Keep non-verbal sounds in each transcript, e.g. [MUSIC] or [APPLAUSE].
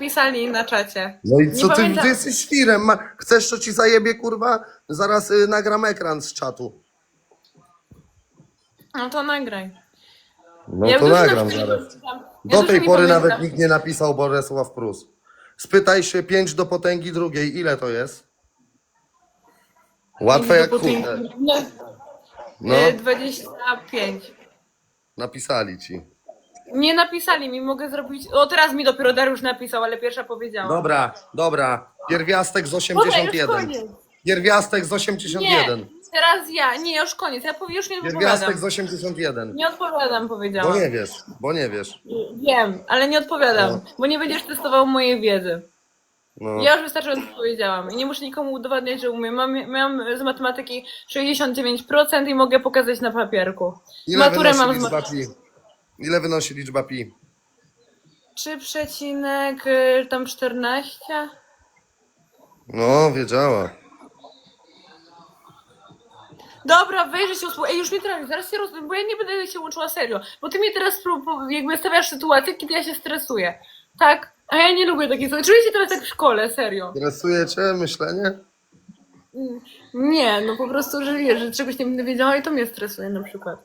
napisali na czacie. No i Nie co ty, pamiętam. ty jesteś świrem? Ma, chcesz, co ci zajebie, kurwa? Zaraz y, nagram ekran z czatu. No to nagraj. No to już nagram na- zaraz. Ja Do już tej nie pory pamiętam. nawet nikt nie napisał Bolesław Prus. Spytaj się 5 do potęgi drugiej, ile to jest? Łatwe jak chuj. No. No, E, 25. napisali ci. Nie napisali mi, mogę zrobić. O, teraz mi dopiero Dariusz napisał, ale pierwsza powiedziała. Dobra, dobra. Pierwiastek z Dobra, już 81. koniec. Pierwiastek z Nie, 81. teraz ja. Nie, już koniec. Ja powie- już nie Pierwiastek odpowiadam. z 81. Nie odpowiadam, Bo powiedziałam. nie wiesz, bo nie wiesz. Wiem, ale nie odpowiadam, No. bo nie będziesz testował mojej wiedzy. No. Ja już wystarczająco powiedziałam i nie muszę nikomu udowadniać, że umiem. Mam, mam z matematyki 69% i mogę pokazać na papierku. Ile Maturę wynosi mam z liczba matematyki. Ile wynosi liczba pi? 3 przecinek, y, tam 14. No, wiedziała. Dobra, wejrzeć się usłu- Ej, już mnie trafi, zaraz się rozumiem, bo ja nie będę się łączyła serio. Bo ty mnie teraz jakby stawiasz sytuację, kiedy ja się stresuję. Tak? A ja nie lubię takiej sytuacji. Czuję się teraz jak w szkole, serio. Interesuje cię myślenie? Mm, Nie, no po prostu, że wiesz, że czegoś nie będę wiedziała i to mnie stresuje na przykład.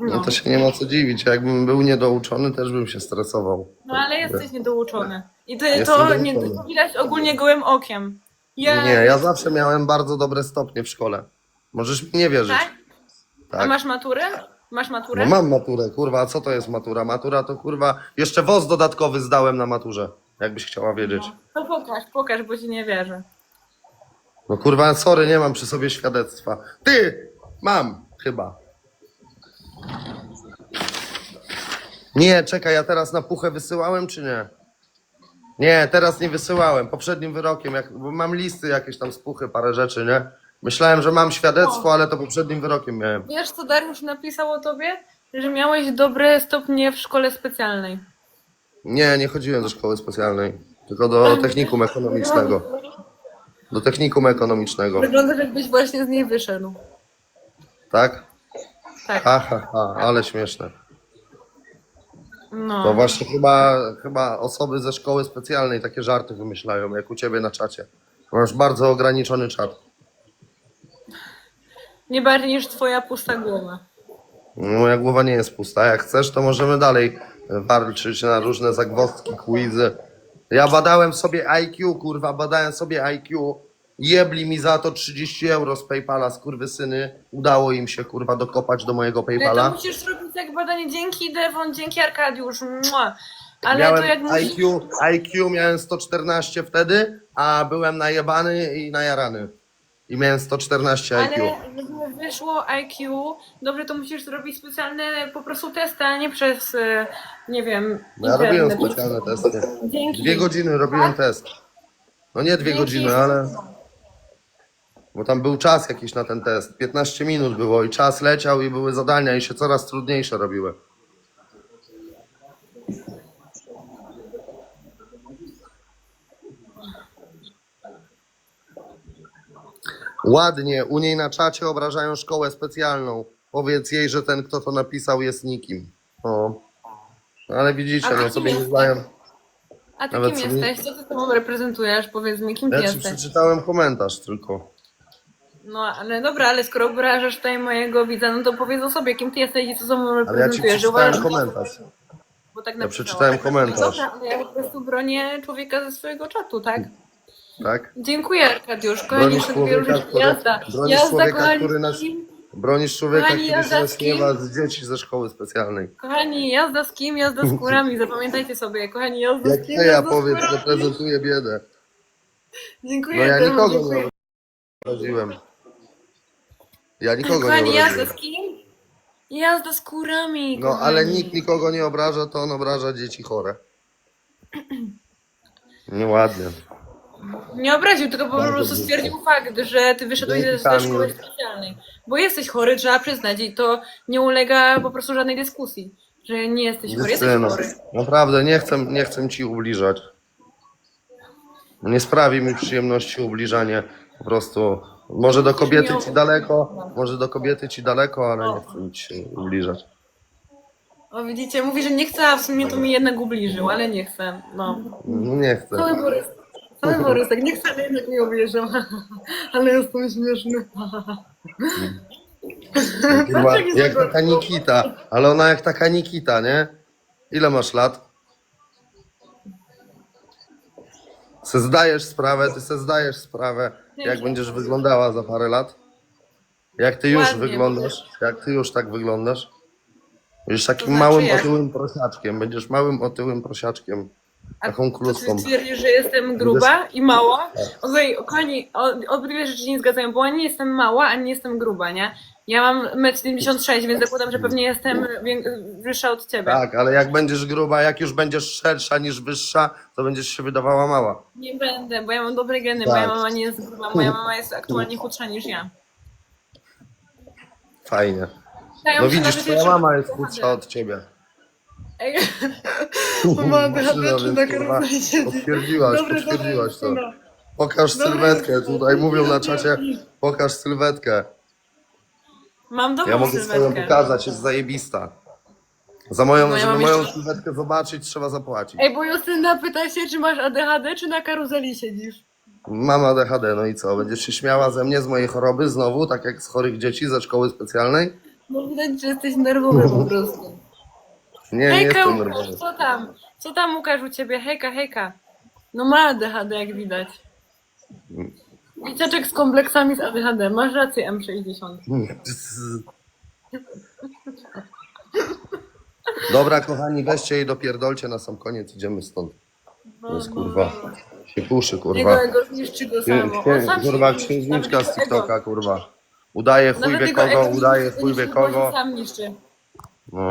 No to się nie ma co dziwić. Jakbym był niedouczony, też bym się stresował. No ale jesteś niedouczony. I ty, Jestem to nie, to widać ogólnie gołym okiem. Ja... Nie, ja zawsze miałem bardzo dobre stopnie w szkole. Możesz mi nie wierzyć. Tak? A Tak. masz maturę? Masz maturę? No mam maturę, kurwa, a co to jest matura? Matura to kurwa, jeszcze WOS dodatkowy zdałem na maturze, jakbyś chciała wiedzieć. No pokaż, pokaż, bo ci nie wierzę. No kurwa, sorry, nie mam przy sobie świadectwa. Ty! Mam, chyba. Nie, czekaj, ja teraz na puchę wysyłałem, czy nie? Nie, teraz nie wysyłałem. Poprzednim wyrokiem, jak, bo mam listy jakieś tam z puchy, parę rzeczy, nie? Myślałem, że mam świadectwo, ale to poprzednim wyrokiem miałem. Wiesz, co Dariusz napisał o tobie? Że miałeś dobre stopnie w szkole specjalnej. Nie, nie chodziłem do szkoły specjalnej, tylko do technikum ekonomicznego. Do technikum ekonomicznego, Wygląda, jakbyś właśnie z niej wyszedł. tak? Tak. Ha, ha, ha, ale śmieszne. To No. właśnie chyba, chyba osoby ze szkoły specjalnej takie żarty wymyślają, jak u ciebie na czacie. Masz bardzo ograniczony czat. Nie bardziej niż twoja pusta głowa. Moja głowa nie jest pusta. Jak chcesz, to możemy dalej walczyć na różne zagwozdki, quizy. Ja badałem sobie IQ, kurwa, badałem sobie IQ. Jebli mi za to 30 euro z Paypala, skurwysyny. Udało im się, kurwa, dokopać do mojego Ale to Paypala. musisz robić jak badanie. Dzięki Devon, dzięki Arkadiusz. Mua. Ale miałem to jak musisz... IQ, IQ miałem 114 wtedy, a byłem najebany i najarany. I miałem 114 IQ. Ale żeby wyszło IQ, dobrze, to musisz zrobić specjalne po prostu testy, a nie przez, e, nie wiem, No Ja robiłem internet. specjalne testy. Dzięki. Dwie godziny robiłem test. No nie dwie Dzięki. godziny, ale... Bo tam był czas jakiś na ten test. 15 minut było i czas leciał i były zadania i się coraz trudniejsze robiły. Ładnie, u niej na czacie obrażają szkołę specjalną. Powiedz jej, że ten, kto to napisał, jest nikim. O. Ale widzicie, A no kim sobie nie jesteś? znają. A ty Nawet kim sobie- jesteś? Co ty sobą reprezentujesz? Powiedz mi, kim ty Ja ci jesteś? przeczytałem komentarz tylko. No, ale dobra, ale skoro obrażasz tutaj mojego widza, no to powiedz o sobie, kim ty jesteś i co sobą Ale ja ci reprezentujesz. przeczytałem Uważasz- komentarz. Bo tak Ja przeczytałem komentarz. Dobra, ale ja po prostu bronię człowieka ze swojego czatu, tak? Tak? Dziękuję, Arkadiusz. Kochani, Bronisz dwie człowieka, który, jazda. bronisz Jazda, człowieka, kochani. który nas, bronisz człowieka, Kochani, który się jazda z dzieci ze szkoły specjalnej. Kochani, jazda z kim? Jazda z kurami. [LAUGHS] Zapamiętajcie sobie. Kochani, jazda Jak z kim? ty ja jazda z powiedz, kurami. reprezentuję biedę. Dziękuję. No ja Temu, nikogo dziękuję. nie obraziłem. Ja nikogo nie Kochani, jazda obraziłem. z kim? Jazda z kurami. No kochani. ale nikt nikogo nie obraża, to on obraża dzieci chore. Nieładnie. Nie obraził, tylko po Bardzo prostu stwierdził fakt, że ty wyszedłeś ze szkoły specjalnej. Bo jesteś chory, trzeba przyznać i to nie ulega po prostu żadnej dyskusji. Że nie jesteś chory, jesteś chory. naprawdę nie chcę, nie chcę ci ubliżać. Nie sprawi mi przyjemności ubliżanie. Po prostu. Może do kobiety ci daleko, może do kobiety ci daleko, ale nie chcę ci się ubliżać. O widzicie, mówi, że nie chce, a w sumie to mi jednak ubliżył, ale nie chcę. No. No Nie chcę. Cały Borys. Cały Borysek, nie chcę, ale jednak mi ubliżył. [LAUGHS] ale jestem śmieszny. Kurwa, jak [LAUGHS] taka Nikita, ale ona jak taka Nikita, nie? Ile masz lat? Se zdajesz sprawę, ty se zdajesz sprawę, jak będziesz wyglądała za parę lat? Jak ty już Ładnie, wyglądasz? Jak ty już tak wyglądasz? Będziesz takim znaczy małym, jak? otyłym prosiaczkiem. Będziesz małym, otyłym prosiaczkiem. Taką To kluską. ty twierdzisz, że jestem gruba i mała? Okej, kochani, o- obydwie rzeczy się nie zgadzają, bo ani nie jestem mała, ani nie jestem gruba, nie? Ja mam 1,76 m, więc zakładam, że pewnie jestem wię- wyższa od ciebie. Tak, ale jak będziesz gruba, jak już będziesz szersza niż wyższa, to będziesz się wydawała mała. Nie będę, bo ja mam dobre geny, Tak. moja mama nie jest gruba, moja mama jest aktualnie chudsza niż ja. Fajnie. Ja No widzisz, twoja mama jest chudsza od ciebie. [LAUGHS] Mama czy na kurwa, karuzeli siedzi. Potwierdziłaś, to. Pokaż sylwetkę, tutaj mówią na czacie, pokaż sylwetkę. Mam dobrą Ja mogę swoją sylwetkę. pokazać, jest zajebista. Za moją, No ja żeby mam moją jeszcze- sylwetkę zobaczyć, trzeba zapłacić. Ej, bo Justyna pyta się, czy masz ADHD, czy na karuzeli siedzisz? Mam ADHD, no i co? Będziesz się śmiała ze mnie, z mojej choroby, znowu, tak jak z chorych dzieci ze szkoły specjalnej? No widać, że jesteś nerwowy po prostu. Nie, nie Hejka jestem Łukasz, nerwowy. co tam? Co tam Łukasz u ciebie? Hejka, hejka. No ma ADHD jak widać. Dzieciaczek z kompleksami z ADHD. Masz rację M60. Dobra, kochani, weźcie jej dopierdolcie na sam koniec, idziemy stąd. To jest kurwa, się puszy, Jego kurwa. ego zniszczy go samo. On sam się Kurwa, niszczy. księżniczka Nawet z jego TikToka, ego- kurwa. Udaje chuj nawet wie jego kogo, ego udaje chuj wie niszczy, bo się kogo. Sam niszczy. No.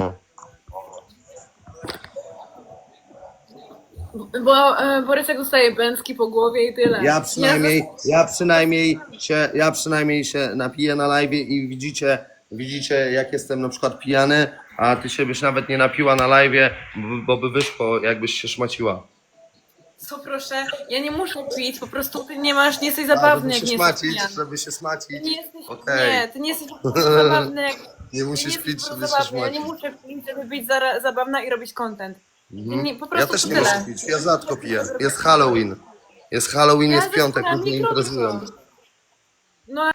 Bo e, Borysek dostaje bęcki po głowie i tyle. Ja przynajmniej, ja przynajmniej się, ja przynajmniej się napiję na live i widzicie, widzicie jak jestem na przykład pijany, a ty się byś nawet nie napiła na live, bo by wyszło jakbyś się szmaciła. Co proszę? Ja nie muszę pić, po prostu ty nie masz, nie jesteś A, zabawny, żeby jak się nie jesteś szmacić, pijany. żeby się szmacić. Ty nie jesteś, Okej. nie, ty nie jesteś po [LAUGHS] prostu zabawny, jak... Nie musisz pić, żeby się zabawny. Ja nie szmacić. muszę pić, żeby być zara- zabawna i robić content. Mhm. nie- po Ja prostu też nie tyle. muszę pić, ja rzadko piję. Jest Halloween. Jest Halloween, Ja jest piątek, skórami ludzie imprezują. krótko. No,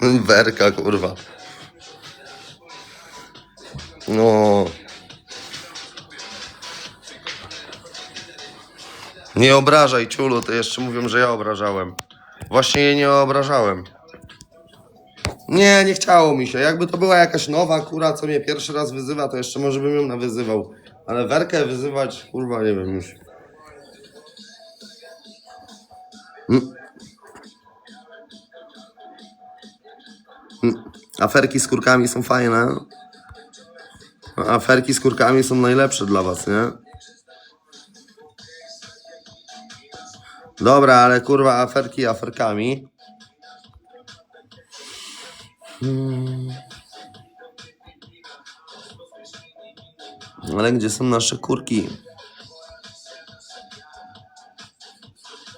[LAUGHS] Werka, kurwa. No. Nie obrażaj, ciulu, to jeszcze mówią, że ja obrażałem. Właśnie jej nie obrażałem. Nie, nie chciało mi się. Jakby to była jakaś nowa kura, co mnie pierwszy raz wyzywa, to jeszcze może bym ją nawyzywał. Ale Werkę wyzywać, kurwa, nie wiem już. Mm. Aferki z kurkami są fajne. Aferki z kurkami są najlepsze dla was, nie? Dobra, ale kurwa, aferki aferkami. Hmm. Ale gdzie są nasze kurki?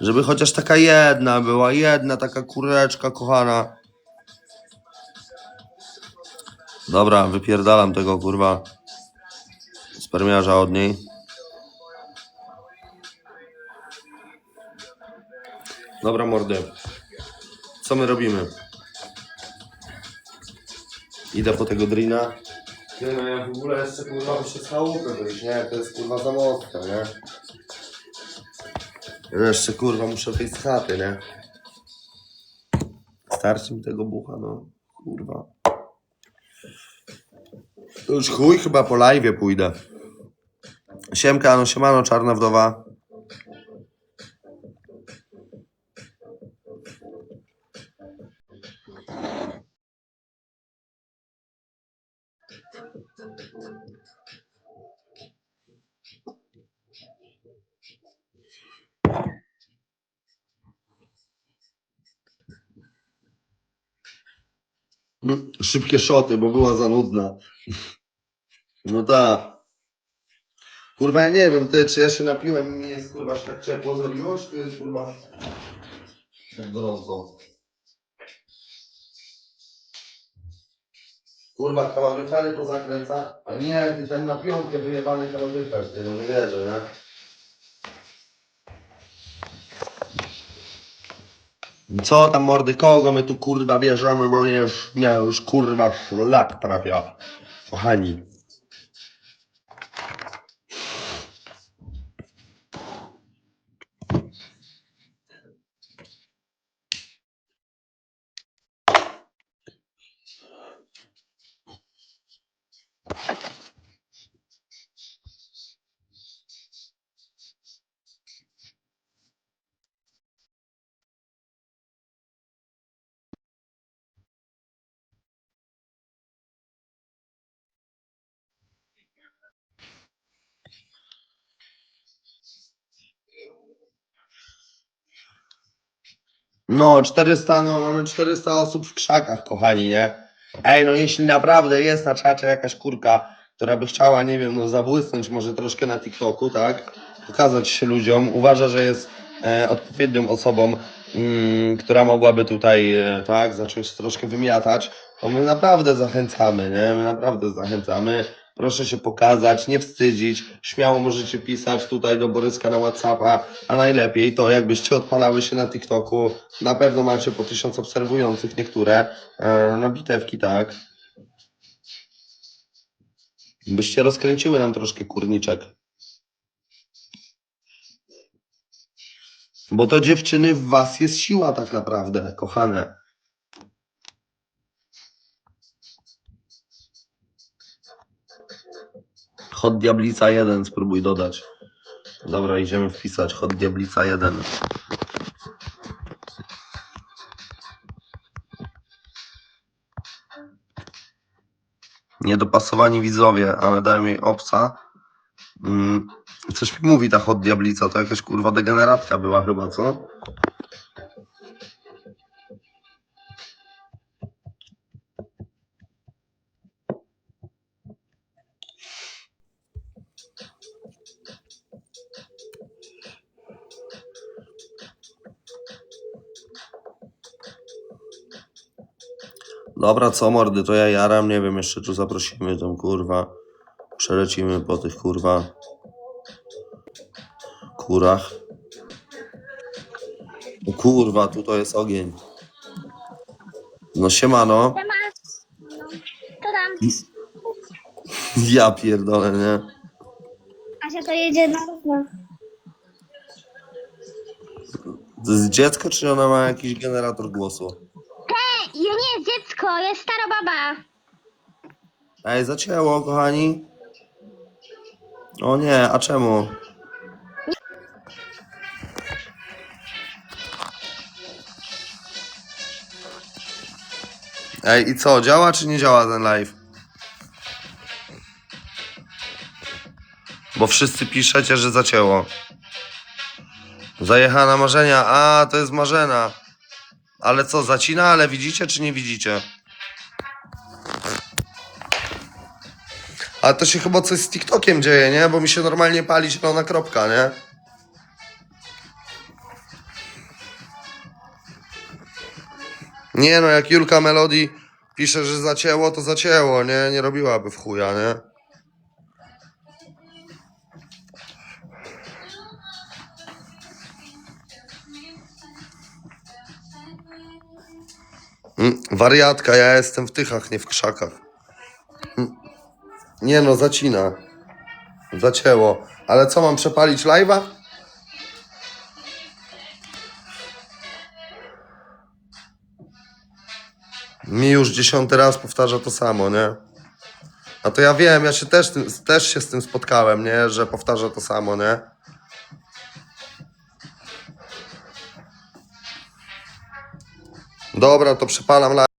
Żeby chociaż taka jedna była, jedna taka kureczka kochana. Dobra, wypierdalam tego kurwa spermiarza od niej. Dobra mordy. Co my robimy? Idę po tego drina. Ty, no ja w ogóle jeszcze kurwa muszę z chałupy wyjść, nie? To jest kurwa za mocno, nie? Ja Jeszcze kurwa muszę wyjść z chaty, nie? Starczy mi tego bucha, no. Kurwa. To już chuj, chyba po live pójdę. Siemka, no siemano, czarna wdowa. Szybkie szoty, bo była za nudna. No tak. Kurwa, ja nie wiem, ty, czy ja się napiłem i mi jest kurwa aż tak ciepło zrobiło, czy to jest kurwa tak gorąco. Kurwa, kaloryfery to zakręca. A nie, ty ten na piątkę wyjebany kaloryfer, ty no nie wierzę, nie? Co tam mordy, kogo my tu kurwa bierzemy, bo mnie już, mnie już kurwa szlak trafia. Kochani. No, 400, no mamy 400 osób w krzakach, kochani, nie? Ej, no jeśli naprawdę jest na czacie jakaś kurka, która by chciała, nie wiem, no zabłysnąć może troszkę na TikToku, tak? Pokazać się ludziom, uważa, że jest e, odpowiednią osobą, mm, która mogłaby tutaj, e, tak, zacząć troszkę wymiatać, to my naprawdę zachęcamy, nie? My naprawdę zachęcamy. Proszę się pokazać, nie wstydzić. Śmiało możecie pisać tutaj do Boryska na Whatsappa, a najlepiej to jakbyście odpalały się na TikToku. Na pewno macie po tysiąc obserwujących niektóre. E, no bitewki, tak. Byście rozkręciły nam troszkę kurniczek. Bo to dziewczyny w was jest siła tak naprawdę, kochane. Hot Diablica 1 spróbuj dodać. Dobra, idziemy wpisać Hot Diablica 1. Niedopasowani widzowie, ale dałem jej obca. Mm, coś mi mówi ta Hot Diablica, to jakaś kurwa degeneratka była chyba, co? Dobra, co mordy, to ja jaram, nie wiem, jeszcze tu zaprosimy tą kurwa. Przelecimy po tych kurwa kurach. O kurwa, tu to jest ogień. No siemano. To tam Ja pierdolę, nie? Asia to jedzie na równo. To jest dziecko, czy ona ma jakiś generator głosu? Dziecko, jest stara baba. Ej, zacięło, kochani. O nie, a czemu? Ej, i co, działa czy nie działa ten live? Bo wszyscy piszecie, że zacięło. Zajechana Marzenia. A, to jest Marzena. Ale co, zacina, ale widzicie czy nie widzicie? Ale to się chyba coś z TikTokiem dzieje, nie? Bo mi się normalnie pali zielona kropka, nie? Nie no, jak Julka Melody pisze, że zacięło, to zacięło, nie? Nie robiłaby w chuja, nie? Mm, wariatka, ja jestem w tychach, nie w krzakach. Nie no, zacina. Zacięło. Ale co, mam przepalić live'a? Mi już dziesiąty raz powtarza to samo, nie? A to ja wiem, ja się też, też się z tym spotkałem, nie? Że powtarza to samo, nie? Dobra, to przepalam live.